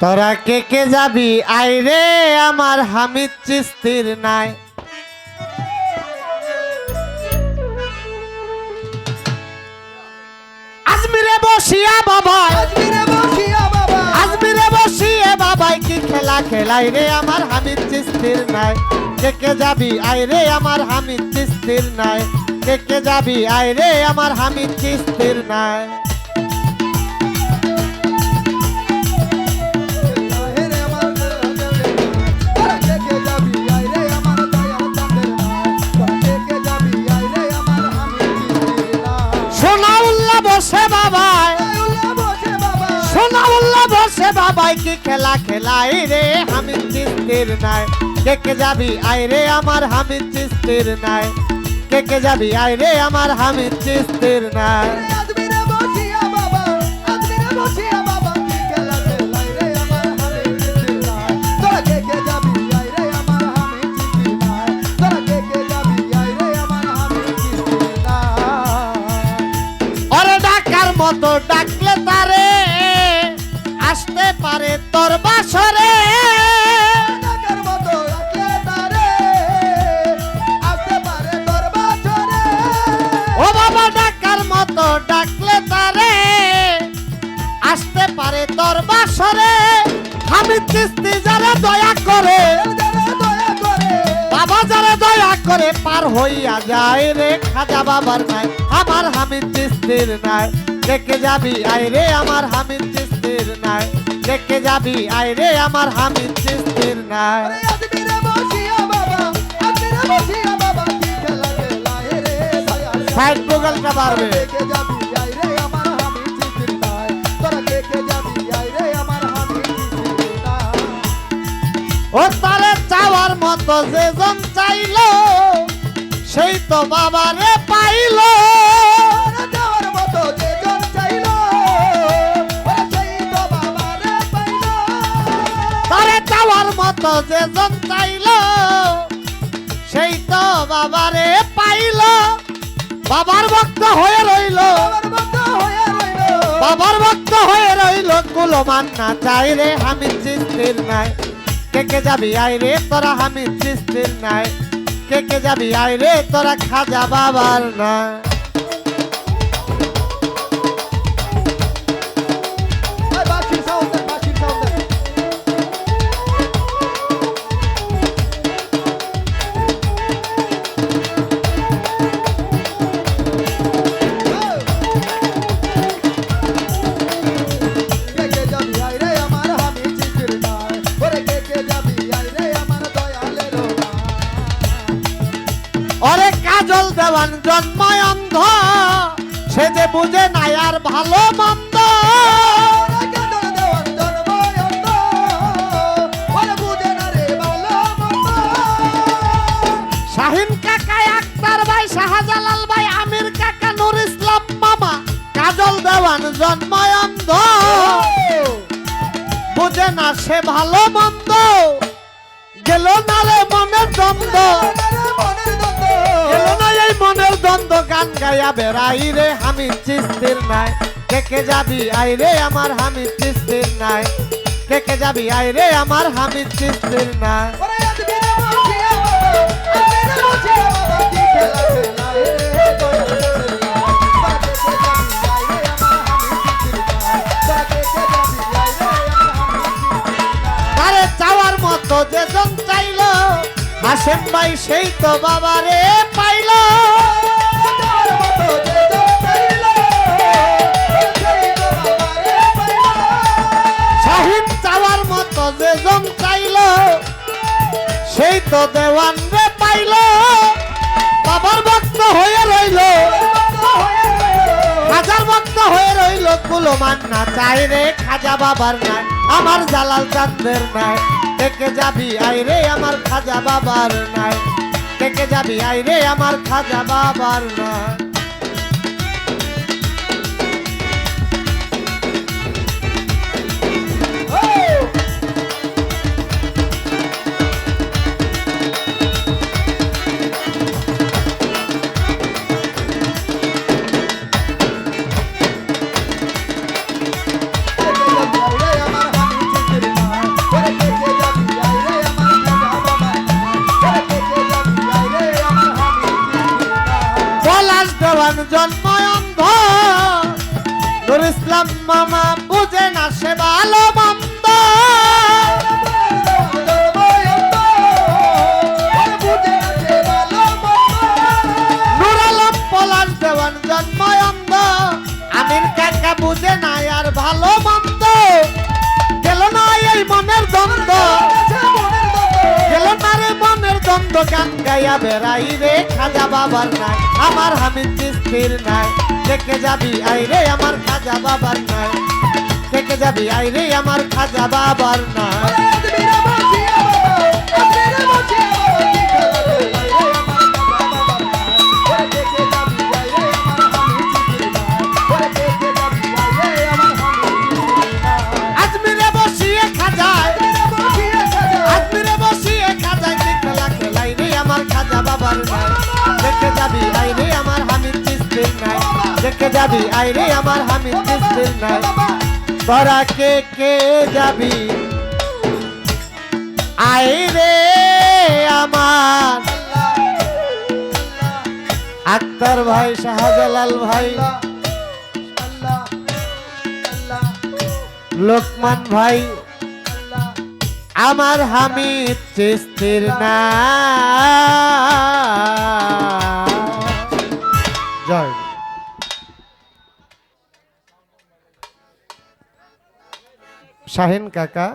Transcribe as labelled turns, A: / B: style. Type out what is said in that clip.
A: তোরা কে কে যাবি? আইরে আমার হামিদ চিস্তির নাই। আজমিরে বসিয়া বাবাই।
B: আজমিরে বসিয়া বাবা
A: আজমিরে বসিয়ে বাবাই কি খেলা খেলাই রে আমার হামিদ চিস্তির নাই। কে কে যাবি? আইরে আমার হামিদ চিস্তির নাই। কে কে যাবি? আইরে আমার হামিদ চিস্তির নাই। বসে বাবাই। সোনা বসে বাবাই, কি খেলা খেলাই রে, হামিদ চিস্তির নাই। কে কে যাবি আই রে আমার হামিদ চিস্তির নাই। কে কে যাবি আই রে আমার হামিদ চিস্তির নাই। পারে তোর বাসরে।
B: মতো রাখলে পারে
A: ও বাবা ডাকার মতো ডাকলে তারে আসতে পারে তোর বাসরে। হামিদ চিস্তি যারা দয়া করে
B: দয়া
A: বাবা যারা দয়া করে পার হইয়া যায় রে খাজা বাবার নাই আমার হামিদ চিস্তির নাই। দেখে যাবি আই রে আমার হামিদ চিস্তির নাই। দেখে যাবি আই রে আমার হামিদ চিস্তির নাই। সাইড বগলটা ও চাওয়ার মতো যে জন চাইলো সেই তো বাবারে পাইলো।
B: মতো যে জন চাইলো সেই তো বাবারে পাইল।
A: বাবার ভক্ত হয়ে রইল।
B: হয়ে
A: বাবার ভক্ত হয়ে রইল। কুলমান না চাই রে হামিদ চিস্তির নাই। কে কে যাবি আই রে তোরা হামিদ চিস্তির নাই। কে কে যাবি আই রে তোরা খাজা বাবার না কাজল দেওয়ান অন্ধ। সে যে বুঝে নাই আর ভালো মন্দ। শাহিন কাকা আক্তার ভাই, শাহজালাল ভাই, আমির কাকা, নুর ইসলাম মামা, কাজল দেওয়ান জন্ময় অন্ধ। বুঝে না সে ভালো মন্দ। গেল না রে মনের দ্বন্দ্ব। গায়া বেড়াই রে হামিদ চিস্তির নাই। কে যাবি আই রে আমার হামিদ চিস্তির নাই। কে যাবি আই রে আমার হামিদ চিস্তির নাই।
B: ওরে আজমিরে বসিয়া বাবা, আজমিরে বসিয়া বাবা, কি খেলা
A: যে জন চাইলো, সেই তো দেওয়ান রে পাইলো। বাবার ভক্ত হয়ে রইল। হাজার ভক্ত হয়ে রইল কুলমান না চাই রে, খাজা বাবার নাই, আমার জালাল চান্দের নাই। থেকে যাবি আই রে, আমার খাজা বাবার নাই। থেকে যাবি আই রে, আমার খাজা বাবার নাই। জন্ম অন্ধ। নুর ইসলাম মামা বুঝে না সে ভালো মন্দ। গাইয়া বেড়াই রে, খাজা বাবার নাই, আমার হামিদ চিস্তির নাই। দেখে যাবি আই রে, আমার খাজা বাবার নাই। দেখে যাবি আই রে, আমার খাজা বাবার নাই। দেখে যাবি? আই রে আমার হামিদ চিস্তির নাই। তোরা কে কে যাবি? আই রে আমার। আক্তার ভাই, শাহজালাল ভাই। লোকমান ভাই। আমার হামিদ চিস্তির না শাহিন কাকা